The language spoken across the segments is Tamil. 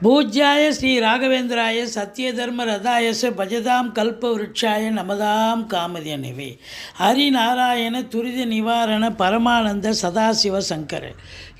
பூஜ்யாய ஸ்ரீ ராகவேந்திராய சத்திய தர்ம ரதாயச பஜதாம் கல்ப விருட்சாய நமதாம் காமதேனவே ஹரிநாராயண துரித நிவாரண பரமானந்த சதாசிவ சங்கர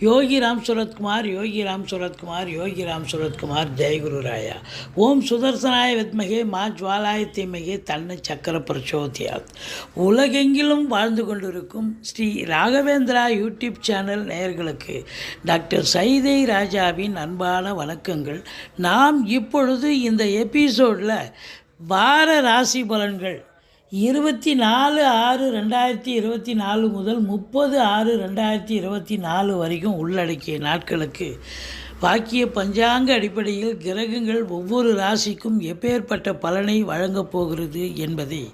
யோகி ராம் சுரத்குமார் யோகி ராம் சுரத்குமார் யோகி ராம் சுரத்குமார் ஜெயகுரு ராயா. ஓம் சுதர்சனாய வித்மகே மா ஜுவாலாய தீமகே தன்னை சக்கர பிரச்சோதியாத். உலகெங்கிலும் வாழ்ந்து கொண்டிருக்கும் ஸ்ரீ ராகவேந்திரா யூடியூப் சேனல் நேயர்களுக்கு டாக்டர் சைதை ராஜாவின் அன்பான வணக்கங்கள். நாம் இப்பொழுது இந்த எபிசோடில் வார ராசி பலன்கள் இருபத்தி நாலு ஆறு ரெண்டாயிரத்தி இருபத்தி நாலு முதல் முப்பது ஆறு ரெண்டாயிரத்தி இருபத்தி நாலு வரைக்கும் உள்ளடக்கிய நாட்களுக்கு வாக்கிய பஞ்சாங்க அடிப்படையில் கிரகங்கள் ஒவ்வொரு ராசிக்கும் எப்பேற்பட்ட பலனை வழங்கப் போகிறது என்பதை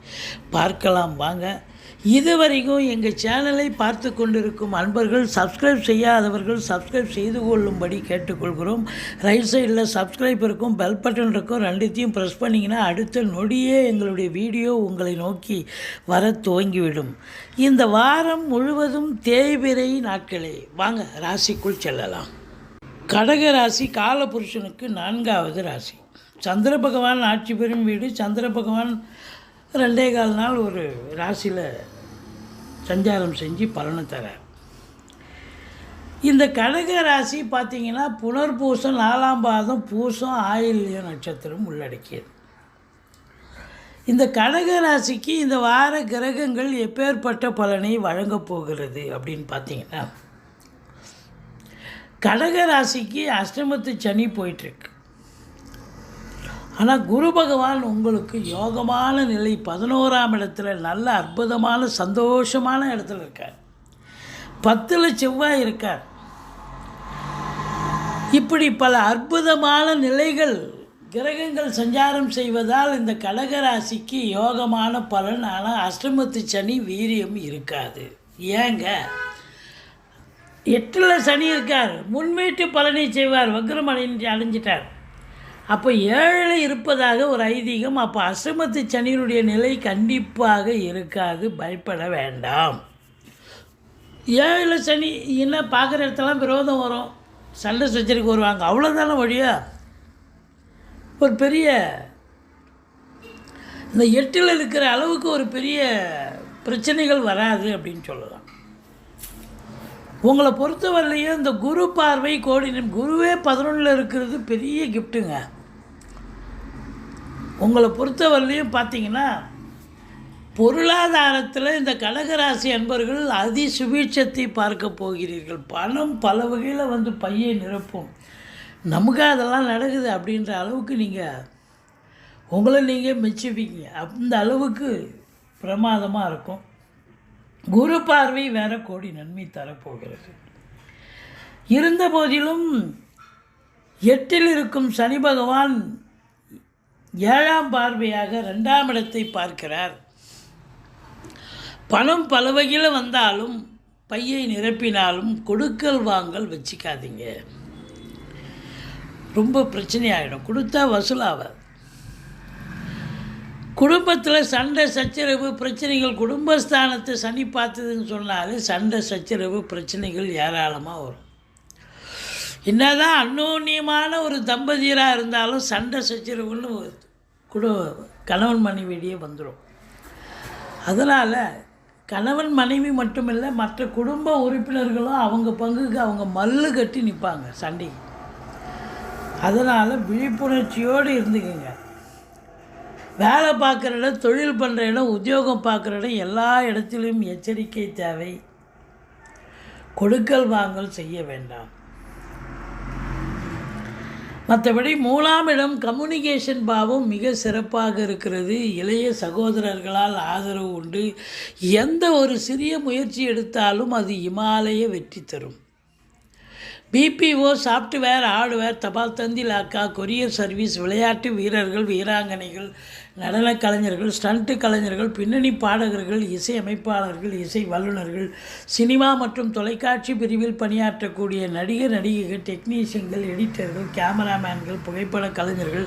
பார்க்கலாம். வாங்க இதுவரைக்கும் எங்கள் சேனலை பார்த்து கொண்டிருக்கும் அன்பர்கள் சப்ஸ்கிரைப் செய்யாதவர்கள் சப்ஸ்கிரைப் செய்து கொள்ளும்படி கேட்டுக்கொள்கிறோம். ரைட் சைடில் சப்ஸ்கிரைப் இருக்கும் பெல் பட்டன் இருக்கும் ரெண்டுத்தையும் ப்ரெஸ் பண்ணிங்கன்னா அடுத்த நொடியே எங்களுடைய வீடியோ உங்களை நோக்கி வர துவங்கிவிடும். இந்த வாரம் முழுவதும் தேய்பிரை நாட்களே. வாங்க ராசிக்குள் செல்லலாம். கடக ராசி காலபுருஷனுக்கு நான்காவது ராசி. சந்திர பகவான் ஆட்சி பெறும் வீடு சந்திர பகவான் ரெண்டே கால் நாள் ஒரு ராசியில் சஞ்சாரம் செஞ்சு பலனை தரார். இந்த கடக ராசி பார்த்தீங்கன்னா புனர்பூசம் நாலாம் பாதம் பூசம் ஆயில்ய நட்சத்திரம் உள்ளடக்கியது. இந்த கடக ராசிக்கு இந்த வார கிரகங்கள் எப்பேற்பட்ட பலனை வழங்கப் போகிறது அப்படின்னு பார்த்தீங்கன்னா கடக ராசிக்கு அஷ்டமத்து சனி போயிட்டுருக்கு ஆனால் குரு பகவான் உங்களுக்கு யோகமான நிலை பதினோராம் இடத்துல நல்ல அற்புதமான சந்தோஷமான இடத்துல இருக்கார். பத்தில் செவ்வாய் இருக்கார். இப்படி பல அற்புதமான நிலைகள் கிரகங்கள் சஞ்சாரம் செய்வதால் இந்த கடகராசிக்கு யோகமான பலன். ஆனால் அஷ்டமத்து சனி வீரியம் இருக்காது. ஏங்க? எட்டில் சனி இருக்கார். முன்வீட்டு பலனை செய்வார். வக்ரம் அடைஞ்சு அடைஞ்சிட்டார் அப்போ ஏழை இருப்பதாக ஒரு ஐதீகம் அப்போ அசமத்து சனியினுடைய நிலை கண்டிப்பாக இருக்காது பயப்பட வேண்டாம். ஏழில் சனி என்ன பார்க்குற இடத்தெல்லாம் விரோதம் வரும். சண்டை சச்சரிக்கு வருவாங்க. அவ்வளோதானே வழியா ஒரு பெரிய இந்த எட்டில் இருக்கிற அளவுக்கு ஒரு பெரிய பிரச்சனைகள் வராது அப்படின்னு சொல்லலாம் உங்களை பொறுத்தவரையிலையும் இந்த குரு பார்வை கோடி குருவே பதினொன்றில் இருக்கிறது பெரிய கிஃப்ட்டுங்க உங்களை பொறுத்தவரையிலையும் பார்த்தீங்கன்னா பொருளாதாரத்தில் இந்த கடகராசி அன்பர்கள் அதி சுபீட்சத்தை பார்க்க போகிறீர்கள். பணம் பல வகையில் வந்து பையை நிரப்பும். நமக்கு அதெல்லாம் நடக்குது அப்படின்ற அளவுக்கு நீங்கள் உங்களை நீங்கள் மெச்சுவீங்க. அந்த அளவுக்கு பிரமாதமாக இருக்கும். குரு பார்வை வேற கோடி நன்மை தரப்போகிறது. இருந்த போதிலும் எட்டில் இருக்கும் சனி பகவான் ஏழாம் பார்வையாக ரெண்டாம் இடத்தை பார்க்கிறார். பணம் பல வகையில் வந்தாலும் பையை நிரப்பினாலும் கொடுக்கல் வாங்கல் வச்சுக்காதீங்க. ரொம்ப பிரச்சனையாகிடும் கொடுத்தா வசூலாகாது குடும்பத்தில் சண்டை சச்சரவு பிரச்சனைகள் குடும்பஸ்தானத்தை சனி பார்த்ததுன்னு சொன்னாலே சண்டை சச்சரவு பிரச்சனைகள் ஏராளமாக வரும். என்னதான் அந்யோன்யமான ஒரு தம்பதியராக இருந்தாலும் சண்டை சச்சரவுன்னு குடு கணவன் மனைவியிடையே வந்துடும் அதனால் கணவன் மனைவி மட்டுமில்லை மற்ற குடும்ப உறுப்பினர்களும் அவங்க பங்குக்கு அவங்க மல்லு கட்டி நிற்பாங்க சண்டைக்கு. அதனால் விழிப்புணர்ச்சியோடு இருந்துக்குங்க. வேலை பார்க்குற இடம் தொழில் பண்ணுற இடம் உத்தியோகம் பார்க்குற இடம் எல்லா இடத்திலும் எச்சரிக்கை தேவை. கொடுக்கல் வாங்கல் செய்ய வேண்டாம். மற்றபடி மூலாம் இடம் கம்யூனிகேஷன் பாவம் மிக சிறப்பாக இருக்கிறது. இளைய சகோதரர்களால் ஆதரவு உண்டு. எந்த ஒரு சிறிய முயற்சி எடுத்தாலும் அது இமாலய வெற்றி தரும். பிபிஓ சாஃப்ட்வேர் ஹார்ட்வேர் தபால் தந்தி லாக்கா கொரியர் சர்வீஸ் விளையாட்டு வீரர்கள் வீராங்கனைகள் நடனக் கலைஞர்கள் ஸ்டண்ட்டு கலைஞர்கள் பின்னணி பாடகர்கள் இசை அமைப்பாளர்கள் இசை வல்லுநர்கள் சினிமா மற்றும் தொலைக்காட்சி பிரிவில் பணியாற்றக்கூடிய நடிகர் நடிகைகள் டெக்னீஷியன்கள் எடிட்டர்கள் கேமராமேன்கள் புகைப்பட கலைஞர்கள்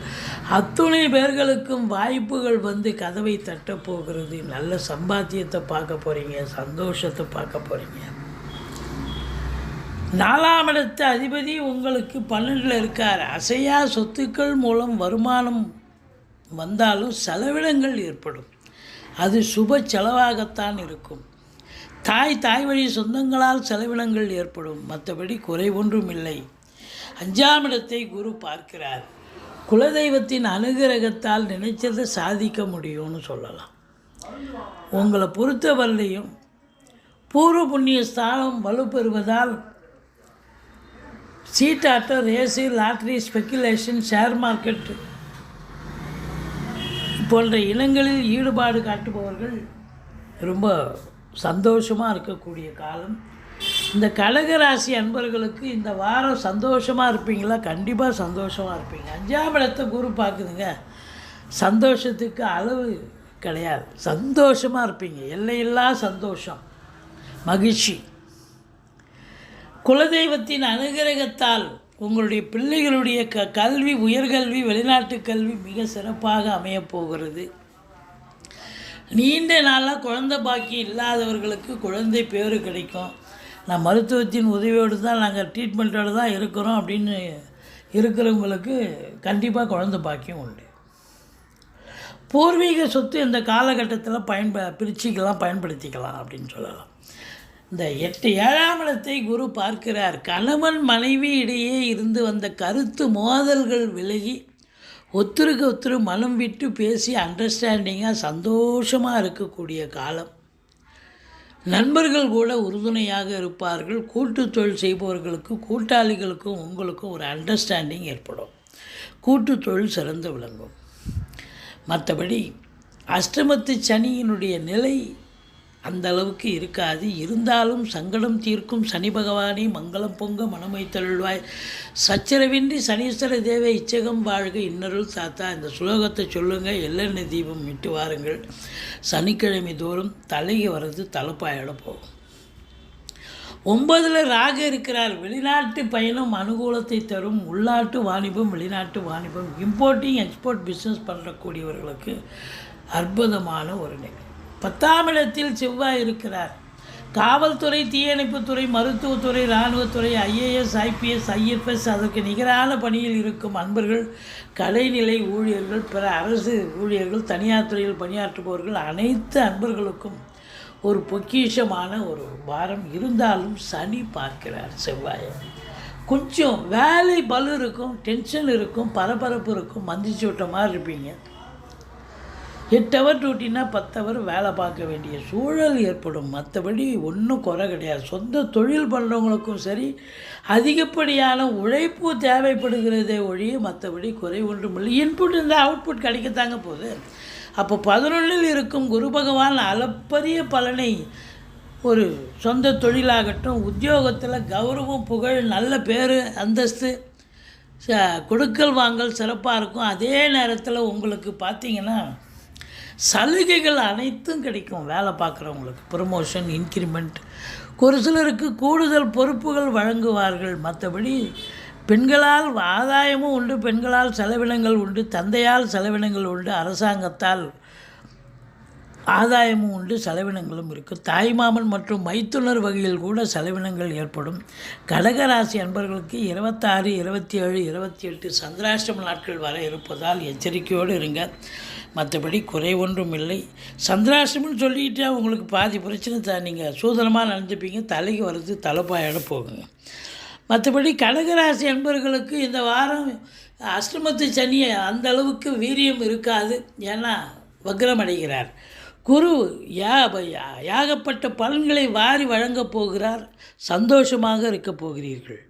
அத்துணை பேர்களுக்கும் வாய்ப்புகள் வந்து கதவை தட்டப்போகிறது நல்ல சம்பாத்தியத்தை பார்க்க போகிறீங்க சந்தோஷத்தை பார்க்க போகிறீங்க நாலாம் இடத்த அதிபதி உங்களுக்கு பன்னெண்டில் இருக்கார். அசையா சொத்துக்கள் மூலம் வருமானம் வந்தாலும் செலவினங்கள் ஏற்படும். அது சுப செலவாகத்தான் இருக்கும். தாய் தாய் வழி சொந்தங்களால் செலவினங்கள் ஏற்படும். மற்றபடி குறை ஒன்றும் இல்லை. அஞ்சாம் இடத்தை குரு பார்க்கிறார். குலதெய்வத்தின் அனுகிரகத்தால் நினைச்சதை சாதிக்க முடியும்னு சொல்லலாம். உங்களை பொறுத்தவரையிலையும் பூர்வ புண்ணிய ஸ்தானம் வலுப்பெறுவதால் சீட்டாட்டம் race lottery speculation share market போன்ற இனங்களில் ஈடுபாடு காட்டுபவர்கள் ரொம்ப சந்தோஷமாக இருக்கக்கூடிய காலம். இந்த கடகராசி அன்பர்களுக்கு இந்த வாரம் சந்தோஷமாக இருப்பீங்களா? கண்டிப்பாக சந்தோஷமாக இருப்பீங்க. அஞ்சாம் இடத்தை குரு பார்க்குதுங்க. சந்தோஷத்துக்கு அளவு கிடையாது. சந்தோஷமாக இருப்பீங்க. எல்லையில்லா சந்தோஷம். மகிழ்ச்சி. குலதெய்வத்தின் அனுகிரகத்தால் உங்களுடைய பிள்ளைகளுடைய க கல்வி உயர்கல்வி வெளிநாட்டு கல்வி மிக சிறப்பாக அமையப் போகிறது. நீண்ட நாளாக குழந்தை பாக்கி இல்லாதவர்களுக்கு குழந்தை பேர் கிடைக்கும். நான் மருத்துவத்தின் உதவியோடு தான் நாங்கள் ட்ரீட்மெண்ட்டோடு தான் இருக்கிறோம் அப்படின்னு இருக்கிறவங்களுக்கு கண்டிப்பாக குழந்தை பாக்கியம் உண்டு. பூர்வீக சொத்து இந்த காலகட்டத்தில் பயன்ப பிரிச்சுக்கலாம் பயன்படுத்திக்கலாம் அப்படின்னு சொல்லலாம். இந்த எட்டு ஏழாம் இடத்தை குரு பார்க்கிறார். கணவன் மனைவி இடையே இருந்து வந்த கருத்து மோதல்கள் விலகி ஒத்தருக்கு ஒத்துரு மனம் விட்டு பேசி அண்டர்ஸ்டாண்டிங்காக சந்தோஷமாக இருக்கக்கூடிய காலம். நண்பர்கள் கூட உறுதுணையாக இருப்பார்கள். கூட்டு தொழில் செய்பவர்களுக்கு கூட்டாளிகளுக்கும் உங்களுக்கும் ஒரு அண்டர்ஸ்டாண்டிங் ஏற்படும். கூட்டு தொழில் சிறந்து விளங்கும். மற்றபடி அஷ்டமத்து சனியினுடைய நிலை அந்த அளவுக்கு இருக்காது. இருந்தாலும் சங்கடம் தீர்க்கும் சனி பகவானே மங்களம் பொங்க மனமை தழுவாய் சச்சரவின்றி சனீஸ்வர தேவ இச்சகம் வாழ்க இன்னருள் தாத்தா. இந்த சுலோகத்தை சொல்லுங்கள் எல்லெண்ணெய் தீபம் விட்டு வாருங்கள். சனிக்கிழமை தோறும் தலைக்கு வர்றது தலைப்பாயிட போகும். ஒன்பதில் ராக இருக்கிறார். வெளிநாட்டு பயணம் அனுகூலத்தை தரும். உள்நாட்டு வாணிபம் வெளிநாட்டு வாணிபம் இம்போர்ட்டிங் எக்ஸ்போர்ட் பிஸ்னஸ் பண்ணுறக்கூடியவர்களுக்கு அற்புதமான ஒரு நிலை பத்தாம் இடத்தில் செவ்வாய் இருக்கிறார். காவல்துறை தீயணைப்புத்துறை மருத்துவத்துறை இராணுவத்துறை ஐஏஎஸ் ஐபிஎஸ் ஐஎஃப்எஸ் அதற்கு நிகரான பணியில் இருக்கும் அன்பர்கள் கலைநிலை ஊழியர்கள் பிற அரசு ஊழியர்கள் தனியார் துறையில் பணியாற்றுபவர்கள் அனைத்து அன்பர்களுக்கும் ஒரு பொக்கிஷமான ஒரு வாரம் இருந்தாலும் சனி பார்க்கிறார் செவ்வாயை. கொஞ்சம் வேலை பலு இருக்கும் டென்ஷன் இருக்கும் பரபரப்பு இருக்கும் மந்திச்சு விட்ட மாதிரி இருப்பீங்க. எட்டு ஹவர் டியூட்டினா பத்து ஹவர் வேலை பார்க்க வேண்டிய சூழல் ஏற்படும். மற்றபடி ஒன்றும் குறை கிடையாது. சொந்த தொழில் பண்ணுறவங்களுக்கும் சரி அதிகப்படியான உழைப்பு தேவைப்படுகிறதே ஒழிய மற்றபடி குறை ஒன்றும் இல்லை. இன்புட் இருந்தால் அவுட்புட் கிடைக்கத்தாங்க போகுது. அப்போ பதினொன்றில் இருக்கும் குரு பகவான் அளப்பரிய பலனை ஒரு சொந்த தொழிலாகட்டும் உத்தியோகத்தில் கௌரவம் புகழ் நல்ல பேர் அந்தஸ்து ச- கொடுக்கல் வாங்கல் சிறப்பாக இருக்கும். அதே நேரத்தில் உங்களுக்கு பார்த்தீங்கன்னா சலுகைகள் அனைத்தும் கிடைக்கும். வேலை பார்க்குறவங்களுக்கு ப்ரமோஷன் இன்க்ரிமெண்ட் ஒரு சிலருக்கு கூடுதல் பொறுப்புகள் வழங்குவார்கள். மற்றபடி பெண்களால் ஆதாயமும் உண்டு பெண்களால் செலவினங்கள் உண்டு தந்தையால் செலவினங்கள் உண்டு அரசாங்கத்தால் ஆதாயமும் உண்டு செலவினங்களும் இருக்கும் தாய்மாமன் மற்றும் மைத்துனர் வகையில் கூட செலவினங்கள் ஏற்படும். கடகராசி அன்பர்களுக்கு இருபத்தாறு இருபத்தி ஏழு இருபத்தி எட்டு சந்திராஷ்டம நாட்கள் வர இருப்பதால் எச்சரிக்கையோடு இருங்க. மற்றபடி குறை ஒன்றும் இல்லை. சந்திராஷ்டமம்னு சொல்லிக்கிட்டே உங்களுக்கு பாதி பிரச்சனை த நீங்கள் சூதனமாக நினச்சிப்பீங்க தலைக்கு வர்றது தலைப்பாயோட போகுங்க. மற்றபடி கடகராசி அன்பர்களுக்கு இந்த வாரம் அஷ்டமத்து சனி அந்த அளவுக்கு வீரியம் இருக்காது. ஏன்னா வக்ரம் அடைகிறார். குரு யா யா- யாகப்பட்ட பலன்களை வாரி வழங்கப் போகிறார். சந்தோஷமாக இருக்கப் போகிறீர்கள்.